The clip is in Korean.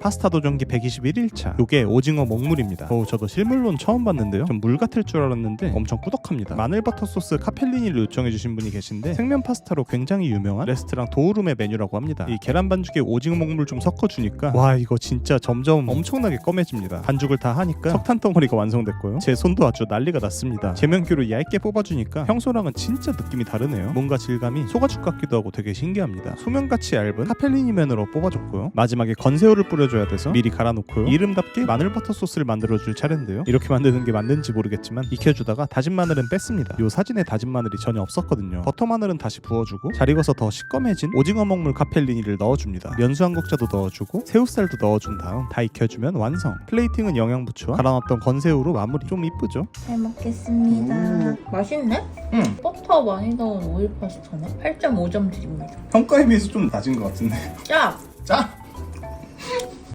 파스타 도전기 121일차. 요게 오징어 먹물입니다. 어 저도 실물로는 처음 봤는데요. 좀물 같을 줄 알았는데 엄청 꾸덕합니다. 마늘버터 소스 카펠리니를 요청해주신 분이 계신데 생면 파스타로 굉장히 유명한 레스토랑 도우룸의 메뉴라고 합니다. 이 계란 반죽에 오징어 먹물 좀 섞어주니까 와 이거 진짜 점점 엄청나게 검해집니다. 반죽을 다 하니까 석탄 덩어리가 완성됐고요. 제 손도 아주 난리가 났습니다. 제면기로 얇게 뽑아주니까 평소랑은 진짜 느낌이 다르네요. 뭔가 질감이 소가죽 같기도 하고 되게 신기합니다. 소면같이 얇은 카펠리니 면으로 뽑아줬고요. 마지막에 건새우를 뿌려 줘야 돼서 미리 갈아놓고요 이름답게 마늘버터 소스를 만들어줄 차례인데요 이렇게 만드는 게 맞는지 모르겠지만 익혀주다가 다진 마늘은 뺐습니다 요 사진에 다진 마늘이 전혀 없었거든요 버터 마늘은 다시 부어주고 잘 익어서 더 시꺼매진 오징어 먹물 카펠리니를 넣어줍니다 면수 한 국자도 넣어주고 새우살도 넣어준 다음 다 익혀주면 완성 플레이팅은 영양부추와 갈아놨던 건새우로 마무리 좀 이쁘죠? 잘 먹겠습니다. 맛있네? 응 버터 많이 넣은 오일 파스타네. 8.5점 드립니다. 평가에 비해서 좀 낮은 것 같은데 짜! 짜?